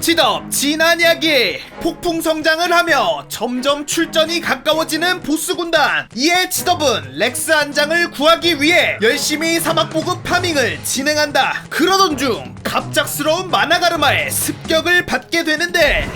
지덥 진한 이야기. 폭풍 성장을 하며 점점 출전이 가까워지는 보스 군단. 이에 지덥은 렉스 한 장을 구하기 위해 열심히 사막 보급 파밍을 진행한다. 그러던 중 갑작스러운 마나가르마의 습격을 받게 되는데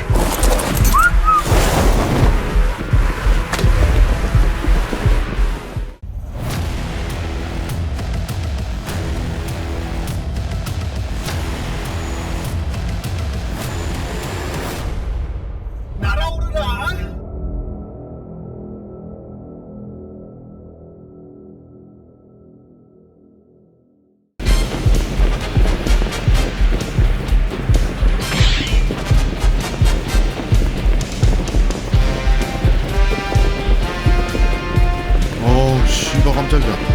씨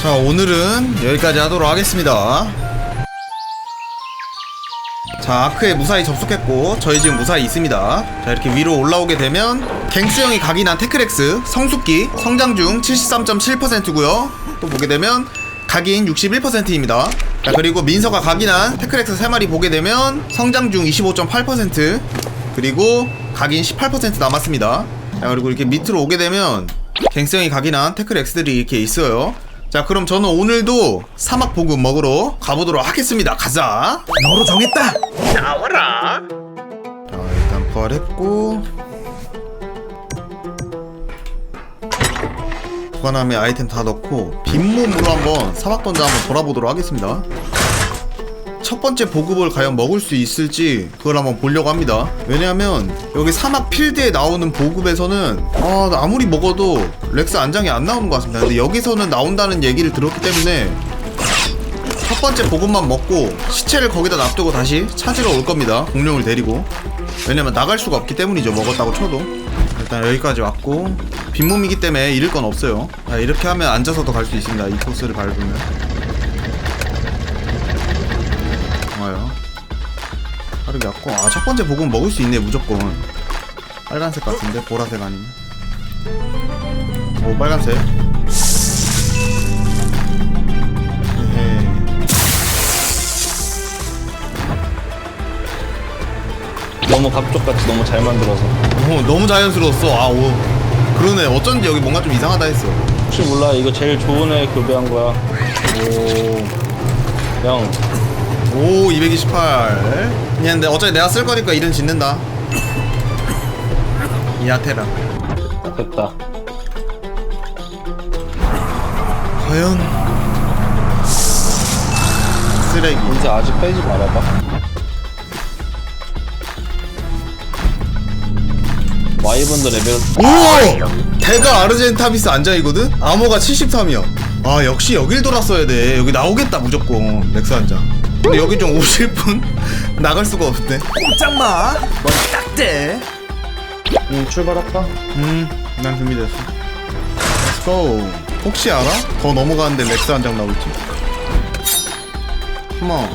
자 오늘은 여기까지 하도록 하겠습니다. 자 아크에 무사히 접속했고 저희 지금 무사히 있습니다. 자 이렇게 위로 올라오게 되면 갱스 형이 각인한 테크렉스 성숙기 성장 중 73.7%고요. 또 보게 되면 각인 61%입니다. 자 그리고 민서가 각인한 테크렉스 3마리 보게 되면 성장 중 25.8% 그리고 각인 18% 남았습니다. 자 그리고 이렇게 밑으로 오게 되면 갱스형이 각인한 테크렉스들이 이렇게 있어요 자 그럼 저는 오늘도 사막 보급 먹으러 가보도록 하겠습니다. 가자. 너로 정했다. 나와라. 자 일단 부활했고. 보관함에 아이템 다 넣고 빈몸으로 한번 사막 던져 한번 돌아보도록 하겠습니다. 첫 번째 보급을 과연 먹을 수 있을지 그걸 한번 보려고 합니다. 왜냐하면 여기 사막 필드에 나오는 보급에서는 아 아무리 먹어도 렉스 안장이 안 나오는 것 같습니다 근데 여기서는 나온다는 얘기를 들었기 때문에 첫 번째 보급만 먹고 시체를 거기다 놔두고 다시 찾으러 올 겁니다. 공룡을 데리고. 왜냐면 나갈 수가 없기 때문이죠. 먹었다고 쳐도. 일단 여기까지 왔고 빈몸이기 때문에 잃을 건 없어요. 자, 이렇게 하면 앉아서도 갈 수 있습니다. 이 코스를 밟으면. 좋아요. 빠르게 왔고 아 첫 번째 보급 먹을 수 있네 무조건. 빨간색 같은데 보라색 아니면. 오 빨간색. 헤헤. 너무 갑족같이 너무 잘 만들어서 어, 너무 자연스러웠어. 아, 오. 그러네. 어쩐지 여기 뭔가 좀 이상하다 했어. 혹시 몰라 이거 제일 좋은 애 교배한 거야 오형 오, 228. 그냥 근데 어차피 내가 쓸 거니까 이름 짓는다. 이하테라. 됐다 과연. 쓰레기. 이제 아직 빼지 말아봐 와이번드 레벨 오! 대가 아르젠타비스 안장이거든? 암호가 73이야. 아, 역시 여길 돌았어야 돼. 여기 나오겠다, 무조건. 렉스 한장. 근데 여기 좀 오실 분? 나갈 수가 없네. 꼼짝마 넌 딱대 응 출발할까? 음, 난 준비됐어. Let's go. 혹시 알아? 더 넘어가는데 렉스 한 장 나올지. 컴온.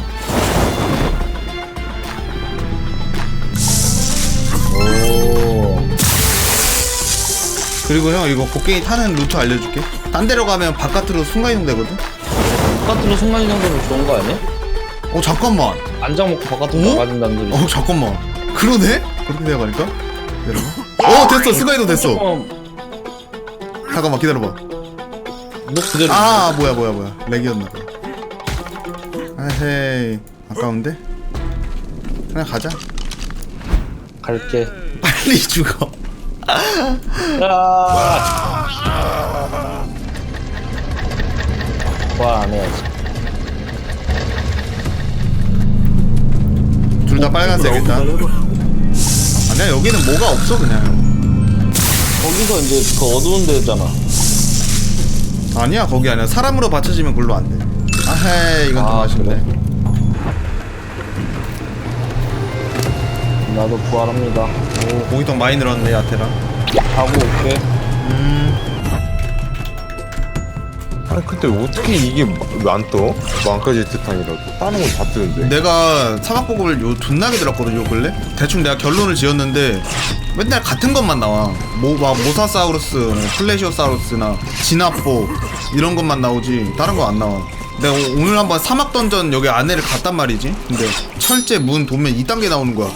오. 그리고 형 이거 곡괭이 타는 루트 알려줄게 딴 데로 가면 바깥으로 순간이동 되거든 바깥으로 순간이동 되면 좋은 거 아니야? 어 잠깐만 안장 먹고 바깥으로 어? 나가진다는 소리. 어 잠깐만 그러네? 그렇게 생각하니까 기다려봐 어 됐어 순간이동 됐어 잠깐만 기다려봐 너 그대로. 아 뭐야 뭐야 뭐야 렉이었나 봐 아헤이 아까운데? 그냥 가자 갈게. 빨리 죽어 야. 와안 해야지. 둘 다 빨간색 일단 아니야 여기는 뭐가 없어 그냥 거기서 이제 그 어두운 데잖아. 아니야 거기 아니야. 사람으로 받쳐지면 글로 안돼. 아헤이 이건 좀 아, 아쉽네. 나도 부활합니다. 오 공이통 많이 늘었네 야테랑. 하고 올게. 음 아니 근데 어떻게 이게 왜안 떠? 망가질 듯한이라도. 다른 건 다 뜨는데. 내가 사막보급을 요 존나게 들었거든 요 근래? 대충 내가 결론을 지었는데 맨날 같은 것만 나와. 모, 막 모사사우루스 뭐 플레시오사우루스나 진압보 이런 것만 나오지 다른 거 안 나와. 내가 오- 오늘 한번 사막 던전 여기 안에를 갔단 말이지. 근데 철제 문 도면 2단계 나오는 거야.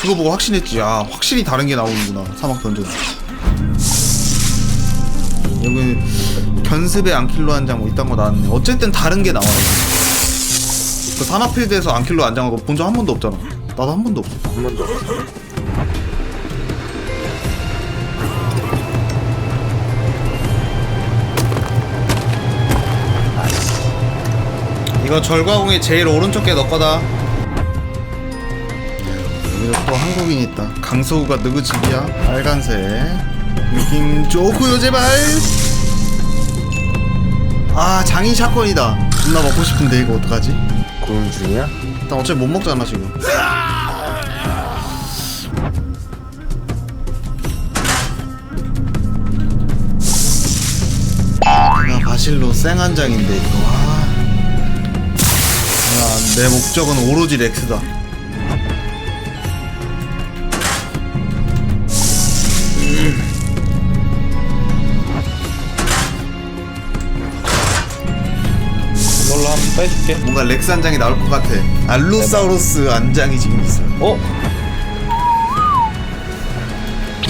그거 보고 확신했지. 아 확실히 다른 게 나오는구나 사막 던전. 여기 견습의 안킬로 한장뭐 이딴 거 나왔네 어쨌든 다른 게 나와요 그 산악필드에서 안킬로 안장하고 본 적 한 번도 없잖아. 나도 한 번도 없어. 한 번도 이거 절과공이 제일 오른쪽 게너 거다. 여기도 또 한국인 있다. 강소우가 누구 집이야? 빨간색. 느낌 좋고요 제발. 아 장인 샷건이다. 존나 먹고 싶은데 이거 어떡하지? 고민 중이야? 일단 어차피 못 먹잖아 지금. 나 바실로 생 한 장인데 이거. 와. 아, 내 목적은 오로지 렉스다. 빼줄게. 뭔가 렉스 한 장이 나올 것 같아. 알로사우루스 안장이 지금 있어. 어?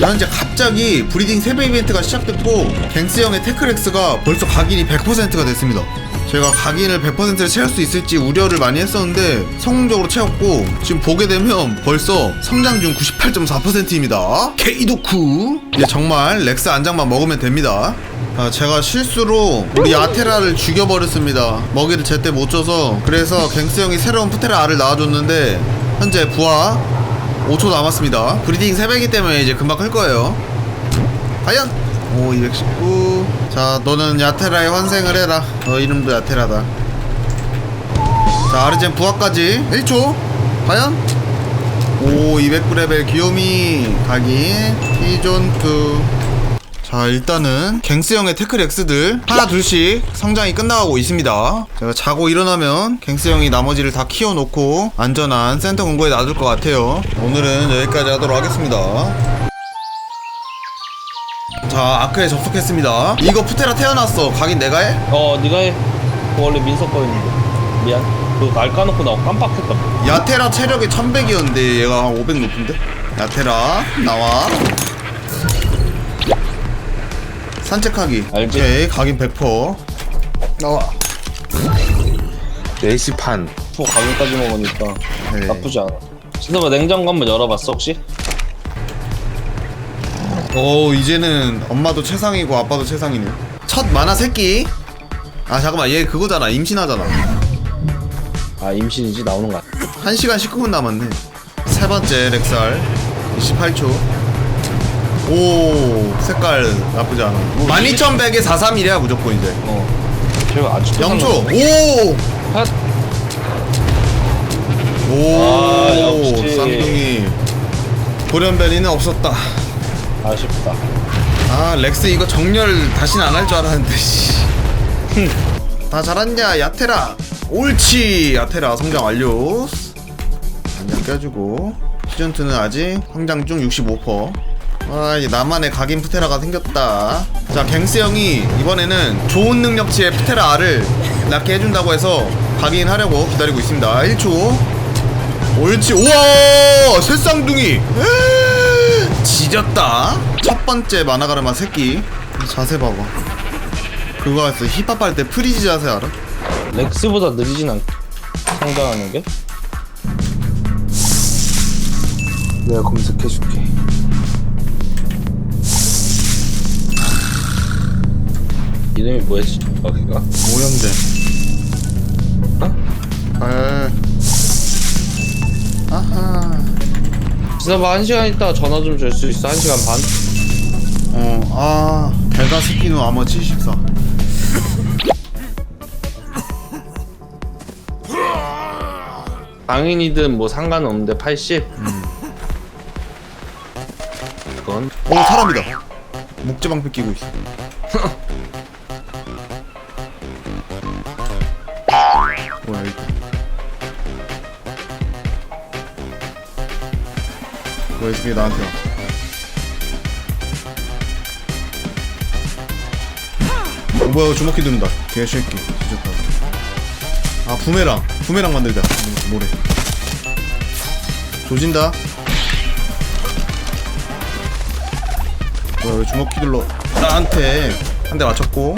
나는 이제 갑자기 브리딩 세배 이벤트가 시작됐고 갱스 형의 테크렉스가 벌써 각인이 100%가 됐습니다. 제가 각인을 100%를 채울 수 있을지 우려를 많이 했었는데 성공적으로 채웠고 지금 보게 되면 벌써 성장 중 98.4%입니다. 케이도쿠 이제 정말 렉스 안장만 먹으면 됩니다. 아, 제가 실수로 우리 아테라를 죽여버렸습니다. 먹이를 제때 못 줘서 그래서 갱스 형이 새로운 푸테라 알을 낳아줬는데 현재 부하 5초 남았습니다. 브리딩 3배기 때문에 이제 금방 클 거예요. 과연? 오, 219. 자, 너는 야테라에 환생을 해라. 너 이름도 야테라다. 자, 아르젠 부하까지 1초. 과연? 오, 209레벨 귀요미 각인 피존2. 자 일단은 갱스형의 태클 X들 하나 둘씩 성장이 끝나가고 있습니다 제가 자고 일어나면 갱스형이 나머지를 다 키워놓고 안전한 센터 공고에 놔둘 것 같아요 오늘은 여기까지 하도록 하겠습니다 자 아크에 접속했습니다 이거 푸테라 태어났어 각인 내가 해? 어 네가 해. 그거 원래 민석 거였는데. 미안. 그날 까놓고 나 깜빡했다. 야테라 체력이 1100이었는데 얘가 한 500 높은데? 야테라 나와 산책하기. 알지? 오케이 각인 100% 나와 4시 반. 또 가격까지 먹으니까 네. 나쁘지 않아. 진짜봐 냉장고 한번 열어봤어 혹시? 오 어, 이제는 엄마도 최상이고 아빠도 최상이네. 첫 만화 새끼. 아 잠깐만 얘 그거잖아. 임신하잖아. 아 임신이지? 나오는 거 같아. 1시간 19분 남았네. 세 번째 렉살. 28초 오 색깔 나쁘지 않아 12100에 431이야 무조건 이제 어. 제가 아주 0초 오! 핫. 오 아, 역시. 쌍둥이 돌연변이는 없었다 아쉽다. 아 렉스 이거 정렬 다시는 안할 줄 알았는데 씨. 다 잘했냐 야테라 옳지 야테라 성장 완료 안장 껴주고 시즌2는 아직 성장 중65% 아, 이 나만의 각인 프테라가 생겼다. 자, 갱스 형이 이번에는 좋은 능력치의 프테라 R을 낳게 해준다고 해서 각인하려고 기다리고 있습니다. 1초. 옳지. 우와! 새쌍둥이! 지졌다. 첫 번째 마나가르마 새끼. 자세 봐봐. 그거 했어. 힙합 할 때 프리지 자세 알아? 렉스보다 느리진 않 성장하는 게? 내가 검색해줄게 이름이 뭐였지? 거기가? 오염된. 어? 에. 아하. 지사봐 한 시간 있다가 전화 좀 줄 수 있어? 한 시간 반? 어, 아, 대가 스키노 아머 74. 방인이든 뭐 상관없는데 80? 그건 오, 사람이다. 목재방패 끼고 있어. 뭐야, 이게 나한테 와. 어, 뭐야, 주먹기 든다. 개새끼. 뒤졌다. 아, 부메랑. 부메랑 만들자. 음, 뭐래. 조진다. 뭐야 왜 주먹 휘둘러 나한테 한 대 맞췄고